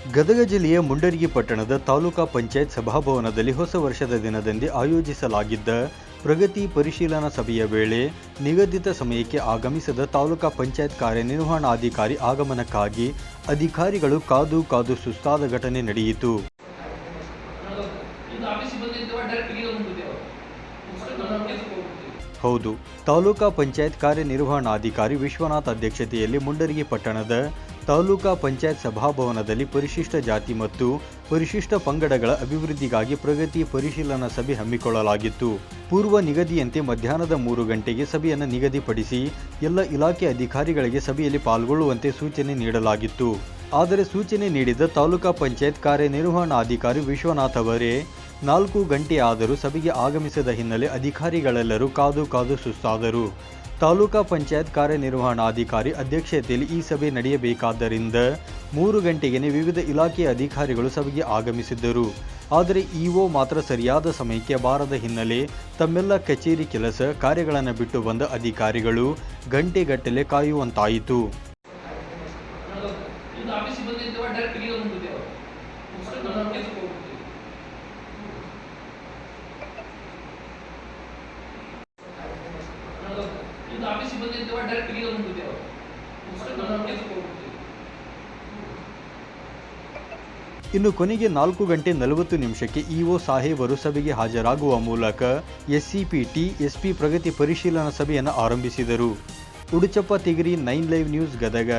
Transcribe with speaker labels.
Speaker 1: ಗದಗ ಜಿಲ್ಲೆಯ ಮುಂಡರಗಿ ಪಟ್ಟಣದ ತಾಲೂಕಾ ಪಂಚಾಯತ್ ಸಭಾಭವನದಲ್ಲಿ ಹೊಸ ವರ್ಷದ ದಿನದಂದೇ ಆಯೋಜಿಸಲಾಗಿದ್ದ ಪ್ರಗತಿ ಪರಿಶೀಲನಾ ಸಭೆಯ ವೇಳೆ ನಿಗದಿತ ಸಮಯಕ್ಕೆ ಆಗಮಿಸದ ತಾಲೂಕಾ ಪಂಚಾಯತ್ ಕಾರ್ಯನಿರ್ವಹಣಾಧಿಕಾರಿ ಆಗಮನಕ್ಕಾಗಿ ಅಧಿಕಾರಿಗಳು ಕಾದು ಕಾದು ಸುಸ್ತಾದ ಘಟನೆ ನಡೆಯಿತು. ಹೌದು, ತಾಲೂಕಾ ಪಂಚಾಯತ್ ಕಾರ್ಯನಿರ್ವಹಣಾಧಿಕಾರಿ ವಿಶ್ವನಾಥ್ ಅಧ್ಯಕ್ಷತೆಯಲ್ಲಿ ಮುಂಡರಗಿ ಪಟ್ಟಣದ ತಾಲೂಕಾ ಪಂಚಾಯತ್ ಸಭಾಭವನದಲ್ಲಿ ಪರಿಶಿಷ್ಟ ಜಾತಿ ಮತ್ತು ಪರಿಶಿಷ್ಟ ಪಂಗಡಗಳ ಅಭಿವೃದ್ಧಿಗಾಗಿ ಪ್ರಗತಿ ಪರಿಶೀಲನಾ ಸಭೆ ಹಮ್ಮಿಕೊಳ್ಳಲಾಗಿತ್ತು. ಪೂರ್ವ ನಿಗದಿಯಂತೆ ಮಧ್ಯಾಹ್ನದ ಮೂರು ಗಂಟೆಗೆ ಸಭೆಯನ್ನು ನಿಗದಿಪಡಿಸಿ ಎಲ್ಲ ಇಲಾಖೆ ಅಧಿಕಾರಿಗಳಿಗೆ ಸಭೆಯಲ್ಲಿ ಪಾಲ್ಗೊಳ್ಳುವಂತೆ ಸೂಚನೆ ನೀಡಲಾಗಿತ್ತು. ಆದರೆ ಸೂಚನೆ ನೀಡಿದ ತಾಲೂಕಾ ಪಂಚಾಯತ್ ಕಾರ್ಯನಿರ್ವಹಣಾಧಿಕಾರಿ ವಿಶ್ವನಾಥ್ ಅವರೇ, ನಾಲ್ಕು ಗಂಟೆಯಾದರೂ ಸಭೆಗೆ ಆಗಮಿಸದ ಹಿನ್ನೆಲೆ ಅಧಿಕಾರಿಗಳೆಲ್ಲರೂ ಕಾದು ಕಾದು ಸುಸ್ತಾದರು. ತಾಲೂಕಾ ಪಂಚಾಯತ್ ಕಾರ್ಯನಿರ್ವಹಣಾಧಿಕಾರಿ ಅಧ್ಯಕ್ಷತೆಯಲ್ಲಿ ಈ ಸಭೆ ನಡೆಯಬೇಕಾದ್ದರಿಂದ ಮೂರು ಗಂಟೆಗೇನೆ ವಿವಿಧ ಇಲಾಖೆಯ ಅಧಿಕಾರಿಗಳು ಸಭೆಗೆ ಆಗಮಿಸಿದ್ದರು. ಆದರೆ ಇಒ ಮಾತ್ರ ಸರಿಯಾದ ಸಮಯಕ್ಕೆ ಬಾರದ ಹಿನ್ನೆಲೆ ತಮ್ಮೆಲ್ಲ ಕಚೇರಿ ಕೆಲಸ ಕಾರ್ಯಗಳನ್ನು ಬಿಟ್ಟು ಬಂದ ಅಧಿಕಾರಿಗಳು ಗಂಟೆಗಟ್ಟಲೆ ಕಾಯುವಂತಾಯಿತು.
Speaker 2: ಆಫೀಸಿಗೆ ಬಂದಿದ್ದೇವೆ ಡೈರೆಕ್ಟ್ ಇಲ್ಲಿ ಅವರು.
Speaker 1: ಇನ್ನು ಕೊನೆಗೆ ನಾಲ್ಕು ಗಂಟೆ ನಲವತ್ತು ನಿಮಿಷಕ್ಕೆ ಇಒ ಸಾಹೇಬರು ಸಭೆಗೆ ಹಾಜರಾಗುವ ಮೂಲಕ ಎಸ್ಸಿಪಿಟಿ, ಎಸ್ಪಿ ಪ್ರಗತಿ ಪರಿಶೀಲನಾ ಸಭೆಯನ್ನು ಆರಂಭಿಸಿದರು. Uduchappa, Tigiri, nine live news, Gadag.